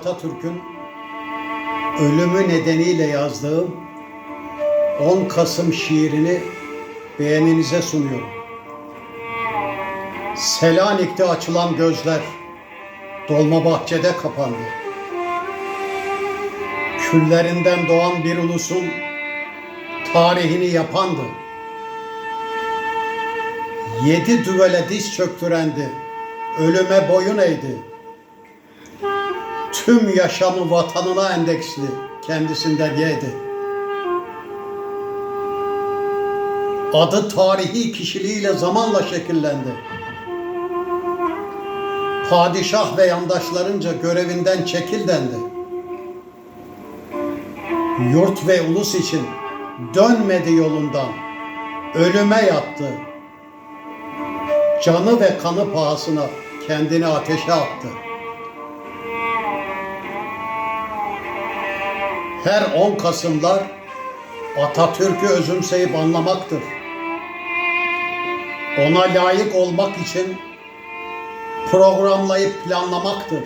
Atatürk'ün ölümü nedeniyle yazdığım 10 Kasım şiirini beğeninize sunuyorum. Selanik'te açılan gözler Dolmabahçe'de kapandı. Küllerinden doğan bir ulusun tarihini yapandı. Yedi düvele diz çöktürendi. Ölüme boyun eğdi. Tüm yaşamı vatanına endeksli kendisinden yedi. Adı tarihi kişiliğiyle zamanla şekillendi. Padişah ve yandaşlarınca görevinden çekil dendi. Yurt ve ulus için dönmedi yolundan. Ölüme yattı. Canı ve kanı pahasına kendini ateşe attı. Her 10 Kasımlar Atatürk'ü özümseyip anlamaktır. Ona layık olmak için programlayıp planlamaktır.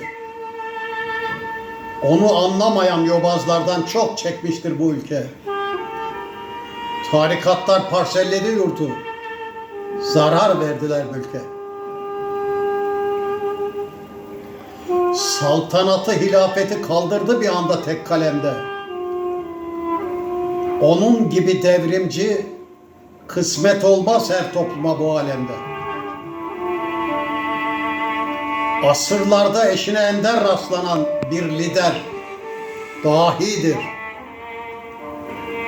Onu anlamayan yobazlardan çok çekmiştir bu ülke. Tarikatlar parselledi yurdu. Zarar verdiler mülke. Saltanatı hilafeti kaldırdı bir anda tek kalemde. Onun gibi devrimci kısmet olmaz her topluma bu alemde. Asırlarda eşine ender rastlanan bir lider dahidir.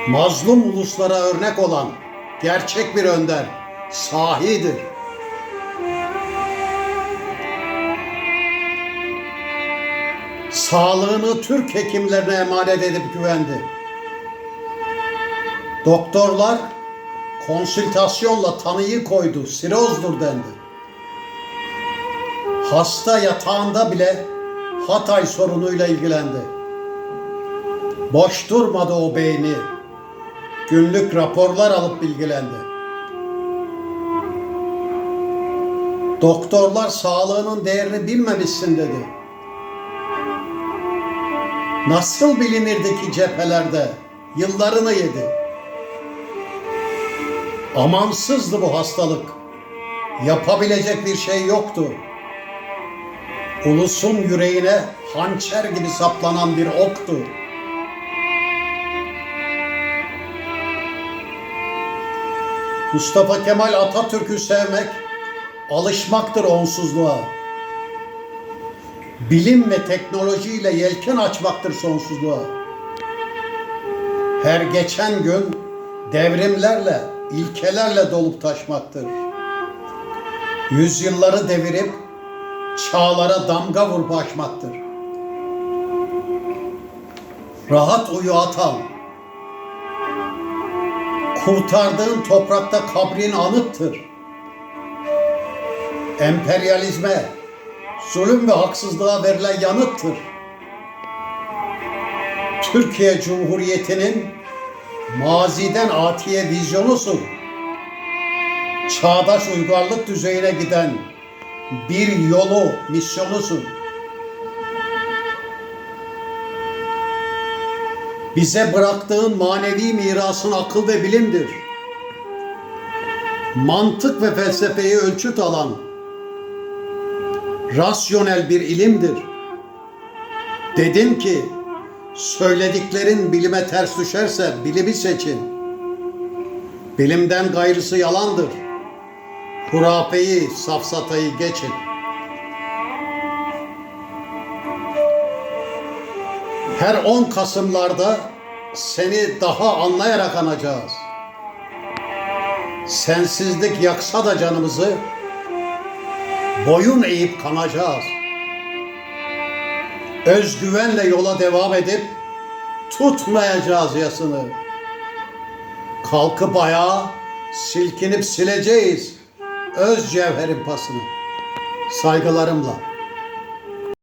Mazlum uluslara örnek olan gerçek bir önder sahidir. Sağlığını Türk hekimlerine emanet edip güvendi. Doktorlar konsültasyonla tanıyı koydu, sirozdur dendi. Hasta yatağında bile Hatay sorunuyla ilgilendi. Boş durmadı o beyni. Günlük raporlar alıp bilgilendi. Doktorlar sağlığının değerini bilmemişsin dedi. Nasıl bilinirdi ki cephelerde? Yıllarını yedi. Amansızdı bu hastalık. Yapabilecek bir şey yoktu. Ulusun yüreğine hançer gibi saplanan bir oktu. Mustafa Kemal Atatürk'ü sevmek, alışmaktır onsuzluğa. Bilim ve teknolojiyle yelken açmaktır sonsuzluğa. Her geçen gün devrimlerle, ilkelerle dolup taşmaktır. Yüzyılları devirip çağlara damga vurup aşmaktır. Rahat uyu atal. Kurtardığın toprakta kabrin anıttır. Emperyalizme, zulüm ve haksızlığa verilen yanıttır. Türkiye Cumhuriyeti'nin maziden atiye vizyonusun. Çağdaş uygarlık düzeyine giden bir yolu, misyonusun. Bize bıraktığın manevi mirasın akıl ve bilimdir. Mantık ve felsefeyi ölçüt alan rasyonel bir ilimdir. Dedim ki söylediklerin bilime ters düşerse bilimi seçin. Bilimden gayrısı yalandır. Hurafeyi, safsatayı geçin. Her 10 Kasımlarda seni daha anlayarak anacağız. Sensizlik yaksa da canımızı boyun eğip kanacağız. Özgüvenle yola devam edip tutmayacağız yasını. Kalkıp ayağa silkinip sileceğiz öz cevherin pasını. Saygılarımla.